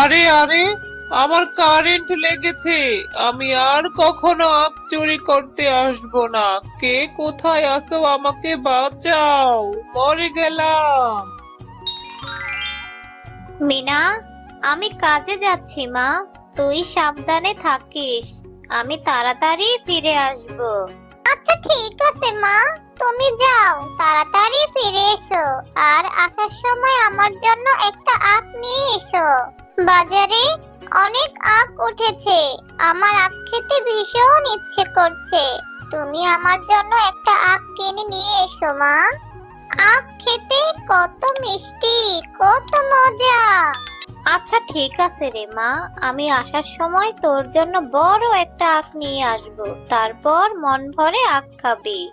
আরে আরে, আমার কারেন্ট লেগেছে। আমি আর কখনো আখ চুরি করতে আসব না। কে কোথায় আসো আমাকে বাঁচাও। মরে গেলাম। মিনা, আমি কাজে যাচ্ছি, মা। তুই সাবধানে থাকিস। আমি তাড়াতাড়ি ফিরে আসব। আচ্ছা ঠিক আছে, মা। তুমি যাও। তাড়াতাড়ি ফিরে এসো। আর আসার সময় আমার জন্য একটা আখ নিয়ে এসো। বাজারে অনেক আখ উঠেছে। আমার আখ খেতে ভীষণ ইচ্ছে করছে। তুমি আমার জন্য একটা আখ কিনে নিয়ে এসো, মা। আখ খেতে কত মিষ্টি, কত মজা। আচ্ছা ঠিক আছে রে, মা। আমি আসার সময় তোর জন্য বড় একটা আখ নিয়ে আসব। তারপর মন ভরে আখ খাবি।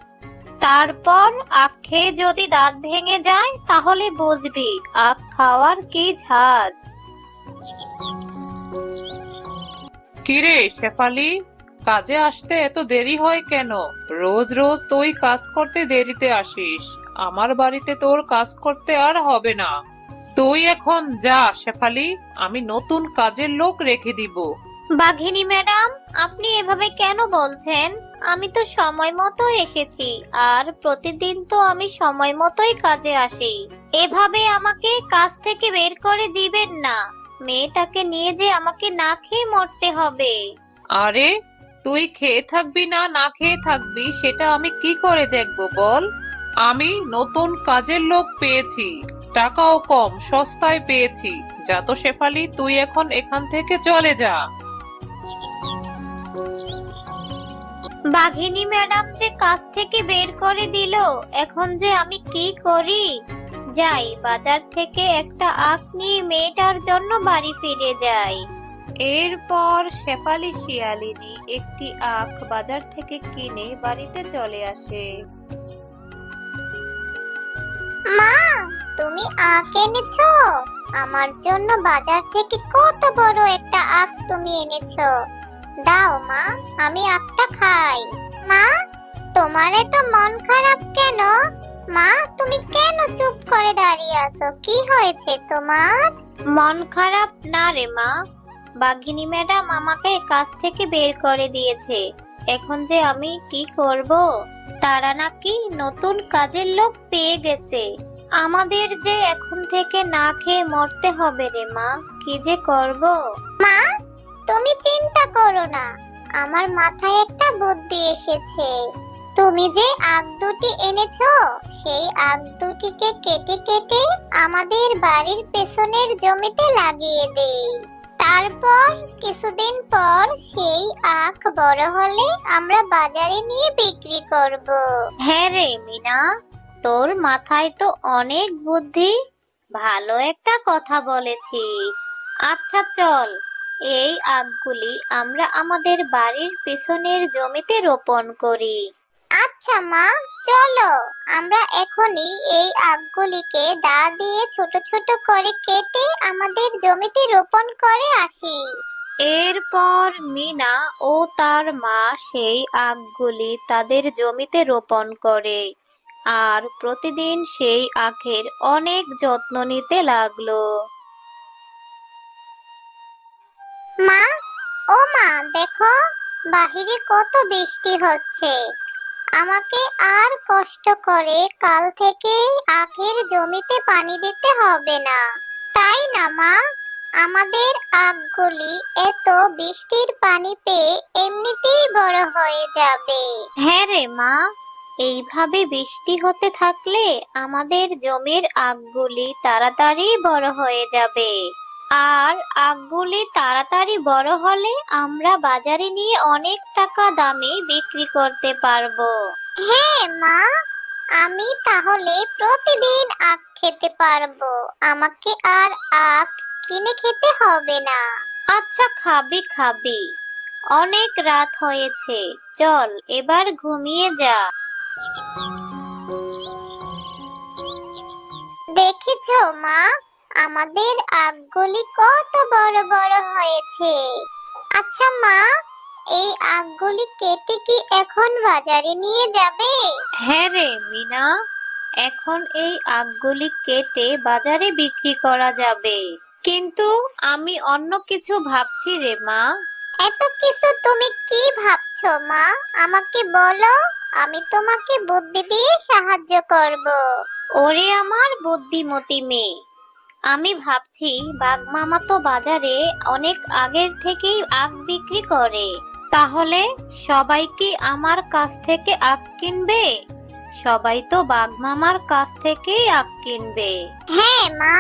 তারপর আখ খেয়ে যদি দাঁত ভেঙে যায়, তাহলে বুঝবি আখ খাওয়ার কি ঝাঁজ। কিরে শেফালি, কাজে আসতে এত দেরি হয় কেন? রোজ রোজ তুই কাজ করতে দেরিতে আসিস। আমার বাড়িতে তোর কাজ করতে আর হবে না। তুই এখন যা শেফালি, আমি নতুন কাজের লোক রেখে দিব। বাঘিনী ম্যাডাম, আপনি এভাবে কেন বলছেন? আমি তো সময় মতো এসেছি, আর প্রতিদিন তো আমি সময় মতোই কাজে আসি। এভাবে আমাকে কাজ থেকে বের করে দিবেন না। মেয়েটাকে নিয়ে যে আমাকে না খেয়ে মরতে হবে। আরে তুই খেয়ে থাকবি না না খেয়ে থাকবি সেটা আমি কি করে দেখব বল? আমি নতুন কাজের লোক পেয়েছি টাকাও কম সস্তায় পেয়েছি। যা তো শেফালি তুই এখন এখান থেকে চলে যা। বাঘিনী ম্যাডাম যে কাজ থেকে বের করে দিল এখন যে আমি কি করি? যাই বাজার থেকে একটা আখ নিয়ে মেয়েটার জন্য বাড়ি ফিরে যাই। এরপর শেফালি শিয়ালিনী একটি আখ বাজার থেকে কিনে বাড়িতে চলে আসে। মা তুমি আখ এনেছো? আমার জন্য বাজার থেকে কত বড় একটা আখ তুমি এনেছো? দাও মা আমি আখটা খাই। মা তোমার এত মন খারাপ কেন? মা তুমি কেন চুপ করে দাঁড়িয়ে আছো? কি হয়েছে তোমার? মন খারাপ না রে মা। বাঘিনী ম্যাডাম আমাকে কাজ থেকে বের করে দিয়েছে। এখন যে আমি কি করব? তারা নাকি নতুন কাজের লোক পেয়ে গেছে। আমাদের যে এখন থেকে না খেয়ে মরতে হবে রে মা। কি যে করব? মা তুমি চিন্তা করো না। আমার মাথায় একটা বুদ্ধি এসেছে। তুমি যে আগ দুটি এনেছো, সেই আগ দুটিকে কেটে কেটে আমাদের বাড়ির পেছনের জমিতে লাগিয়ে দেই। তারপর কিছুদিন পর সেই আখ বড় হলে আমরা বাজারে নিয়ে বিক্রি করব। হ্যাঁ রে মিনা, তোর মাথায় তো অনেক বুদ্ধি। ভালো একটা কথা বলেছিস। আচ্ছা চল, এই আখগুলি আমরা আমাদের বাড়ির পেছনের জমিতে রোপণ করি। আচ্ছা মা চলো। আমরা এখনই এই আখগুলিকে দা দিয়ে ছোট ছোট করে কেটে আমাদের জমিতে রোপণ করে আসি। এরপর মিনা ও তার মা সেই আখগুলি তাদের জমিতে রোপণ করে। আর প্রতিদিন সেই আখের অনেক যত্ন নিতে লাগল। মা ও মা দেখো বাহিরে কত বৃষ্টি হচ্ছে। আমাকে আর কষ্ট করে কাল থেকে আখের জমিতে পানি দিতে হবে না। তাই না, মা? আমাদের আখগুলি এত বৃষ্টির পানি পেয়ে এমনিতেই বড় হয়ে যাবে। হ্যাঁ রে মা, এইভাবে বৃষ্টি হতে থাকলে আমাদের জমির আখগুলি তাড়াতাড়ি বড় হয়ে যাবে। আর আখগুলি তাড়াতাড়ি বড় হলে আমরা বাজারে নিয়ে অনেক টাকা দামে বিক্রি করতে পারব। হ্যাঁ মা। আমি তাহলে প্রতিদিন আখ খেতে পারব। আমাকে আর আখ কিনে খেতে হবে না। আচ্ছা খাবি খাবি। অনেক রাত হয়েছে। চল এবার ঘুমিয়ে যা। দেখেছ মা? আমাদের আখগুলি কত বড় বড় হয়েছে। আচ্ছা মা এই আখগুলি কেটে কি এখন বাজারে নিয়ে যাবে? হ্যাঁ রে মিনা এখন এই আখগুলি কেটে বাজারে বিক্রি করা যাবে। কিন্তু আমি অন্য কিছু ভাবছি রে মা। এত কিছু তুমি কি ভাবছ মা? আমাকে বলো আমি তোমাকে বুদ্ধি দিয়ে সাহায্য করব। ওরে আমার বুদ্ধিমতী মেয়ে আমি ভাবছি বাঘ মামা তো বাজারে অনেক আগের থেকেই আখ বিক্রি করে। তাহলে সবাই কি আমার কাছ থেকে আখ কিনবে? সবাই তো বাঘ মামার কাছ থেকেই আখ কিনবে। হ্যাঁ মা।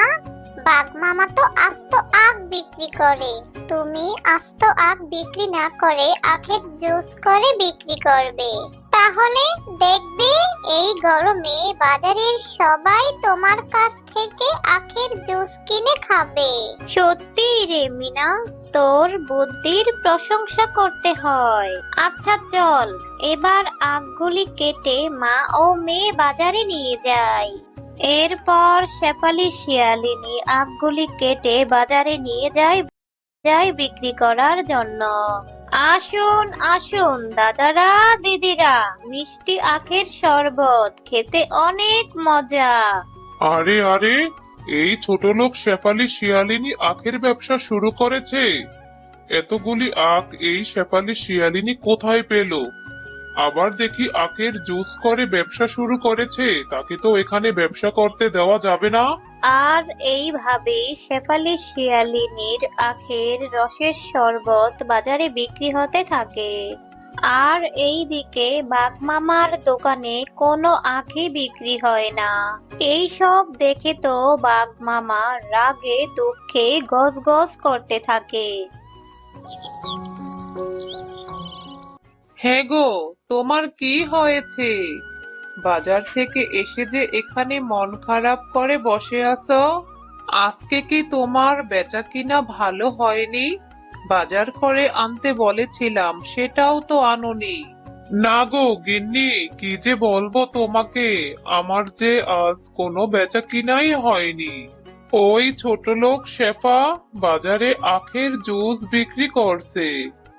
বাঘ মামা তো আস্ত আখ বিক্রি করে। তুমি আস্ত আখ বিক্রি না করে আখের জুস করে বিক্রি করবে। তাহলে দেখবে গরমে বাজারের সবাই তোমার কাছ থেকে আখের জুস কিনে খাবে। সত্যি রে মিনা, তোর বুদ্ধির প্রশংসা করতে হয়। আচ্ছা চল, এবার আখগুলি কেটে মা ও মেয়ে বাজারে নিয়ে যায় এরপর শেফালি শিয়ালিনী আখগুলি কেটে বাজারে নিয়ে যায় যায় বিক্রি করার জন্য। আসুন আসুন, দাদারা, দিদিরা, মিষ্টি আখের শরবত খেতে অনেক মজা। আরে আরে, এই ছোট লোক শেফালি শিয়ালিনী আখের ব্যবসা শুরু করেছে। এতগুলি আখ এই শেফালি শিয়ালিনী কোথায় পেল? আবার দেখি আখের জুস করে ব্যবসা শুরু করেছে তাকে তো এখানে ব্যবসা করতে দেওয়া যাবে না। আর এইভাবে শেফালি শিয়ালিনীর আখের রসের শরবত বাজারে বিক্রি হতে থাকে। আর এইদিকে বাঘমামার দোকানে কোনো আখই বিক্রি হয় না। এই সব দেখে তো বাঘমামা রাগে দুঃখে গজ গজ করতে থাকে। হ্যাঁ গো তোমার কি হয়েছে? বাজার থেকে এসে যে এখানে মন খারাপ করে বসে আছো? আজকে কি তোমার বেচা কিনা ভালো হয়নি? বাজার করে আনতে বলেছিলাম, সেটাও তো আনোনি। না গো গিন্নি, কি যে বলব তোমাকে, আমার যে আজ কোনো বেচা কিনাই হয়নি। ওই ছোট লোক শেফা বাজারে আখের জুস বিক্রি করছে।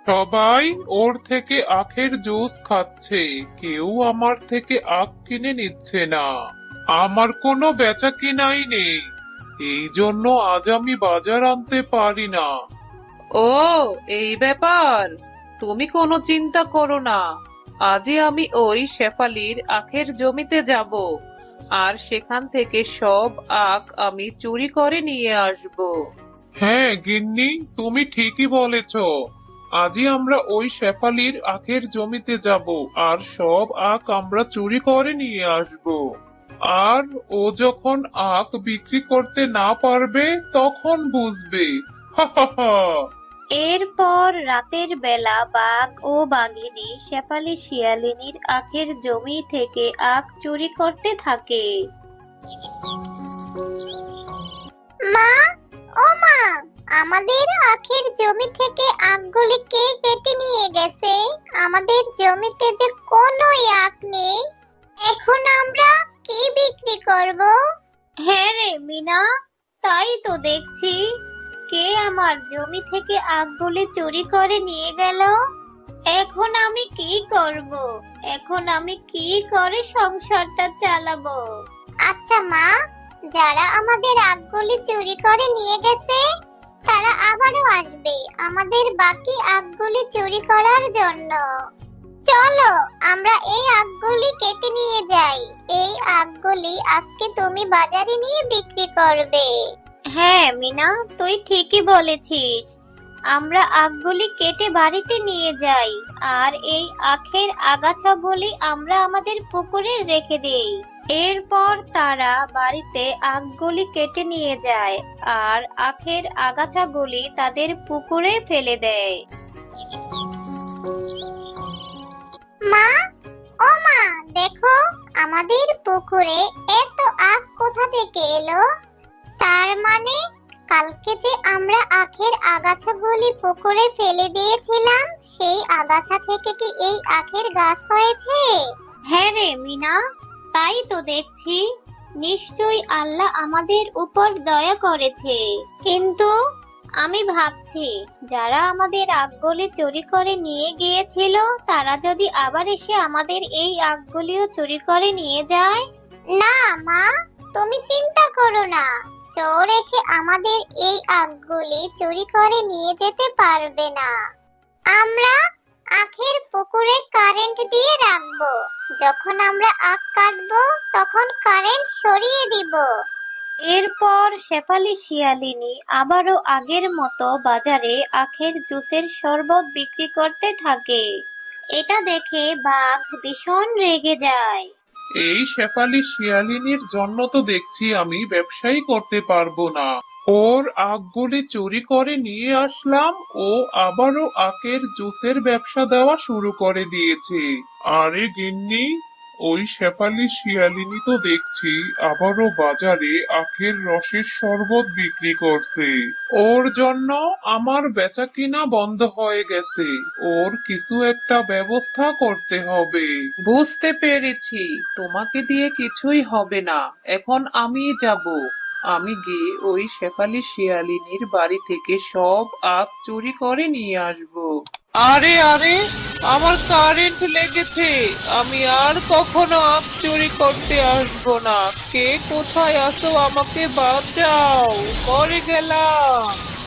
সবাই ওর থেকে আখের জুস খাচ্ছে। কেউ আমার থেকে আখ কিনে নিচ্ছে না। আমার কোনো বেচা কিনাই নেই। এই জন্য আজ আমি বাজার আনতে পারি না। ও এই ব্যাপার? তুমি কোনো চিন্তা করো না। আজই আমি ওই শেফালির আখের জমিতে যাব। আর সেখান থেকে সব আখ আমি চুরি করে নিয়ে আসব। হ্যাঁ গিন্নি তুমি ঠিকই বলেছ। আজই আমরা ওই শেফালির আখের জমিতে যাব আর সব আখ আমরা চুরি করে নিয়ে আসব। আর ও যখন আখ বিক্রি করতে না পারবে তখন বুঝবে। হা হা হা। এরপর রাতের বেলা বাঘ ও বাঘিনী শেফালি শিয়ালিনীর আখের জমি থেকে আখ চুরি করতে থাকে। মা ও মা আমাদের আখের জমি থেকে আখগুলি কে কেটে নিয়ে গেছে? আমাদের জমিতে যে কোনো আখ নেই এখন আমরা কি বিক্রি করব? হ্যাঁ রে মিনা তাই তো দেখছি। কে আমার জমি থেকে আখগুলি চুরি করে নিয়ে গেল? এখন আমি কি করব? এখন আমি কি করে সংসারটা চালাবো? আচ্ছা মা যারা আমাদের আখগুলি চুরি করে নিয়ে গেছে তারা আবারও আসবে আমাদের বাকি আখগুলি চুরি করার জন্য। চলো, আমরা এই আখগুলি কেটে নিয়ে যাই। এই আখগুলি আজকে তুমি বাজারে নিয়ে বিক্রি করবে। হ্যাঁ মিনা, তুই ঠিকই বলেছিস। আমরা আখগুলি কেটে বাড়িতে নিয়ে যাই, আর এই আখের আগাছাগুলি আমরা আমাদের পুকুরে রেখে দেই। এরপর তারা বাড়িতে আখগুলি কেটে নিয়ে যায় আর আখের আগাছাগুলি তাদের পুকুরে ফেলে দেয়। মা ও মা দেখো আমাদের পুকুরে এত আখ কোথা থেকে এলো? তার মানে কালকে যে আমরা আখের আগাছাগুলি পুকুরে ফেলে দিয়েছিলাম সেই আগাছা থেকে কি এই আখের গাছ হয়েছে? হ্যাঁ রে মিনা। তাই তো দেখছি, নিশ্চয়ই আল্লাহ আমাদের উপর দয়া করেছে। কিন্তু আমি ভাবছি, যারা আমাদের আগগুলি চুরি করে নিয়ে গিয়েছিল, তারা যদি আবার এসে আমাদের এই আগগুলিও চুরি করে নিয়ে যায়? না, মা, তুমি চিন্তা করো না। চোর এসে আমাদের এই আগগুলি চুরি করে নিয়ে যেতে পারবে না। আমরা আখের পুকুরে কারেন্ট দিয়ে রাখব। যখন আমরা আখ কাটবো তখন কারেন্ট সরিয়ে দিব। এরপর শেফালি শিয়ালিনী আবারও আগের মতো বাজারে আখের জুসের শরবত বিক্রি করতে থাকে। এটা দেখে বাঘ ভীষণ রেগে যায়। এই শেফালি শিয়ালিনীর জন্য তো দেখছি আমি ব্যবসাই করতে পারব না। ওর আখগুলি চুরি করে নিয়ে আসলাম, ও আবারও আখের জুসের ব্যবসা দেওয়া শুরু করে দিয়েছে। আরে গিন্নি, ওই শেফালি শিয়ালিনী তো দেখছি আবারও বাজারে আখের রসের শরবত বিক্রি করছে। ওর জন্য আমার বেচা কিনা বন্ধ হয়ে গেছে। ওর কিছু একটা ব্যবস্থা করতে হবে। বুঝতে পেরেছি। তোমাকে দিয়ে কিছুই হবে না। এখন আমি যাব। আমি গিয়ে ওই শেফালি শিয়ালিনীর বাড়ি থেকে সব আখ চুরি করে নিয়ে আসব। আরে আরে, আমার কারেন্ট লেগেছে। আমি আর কখনো আখ চুরি করতে আসব না। কে কোথায় আসো আমাকে বাঁচাও। করে গেলাম।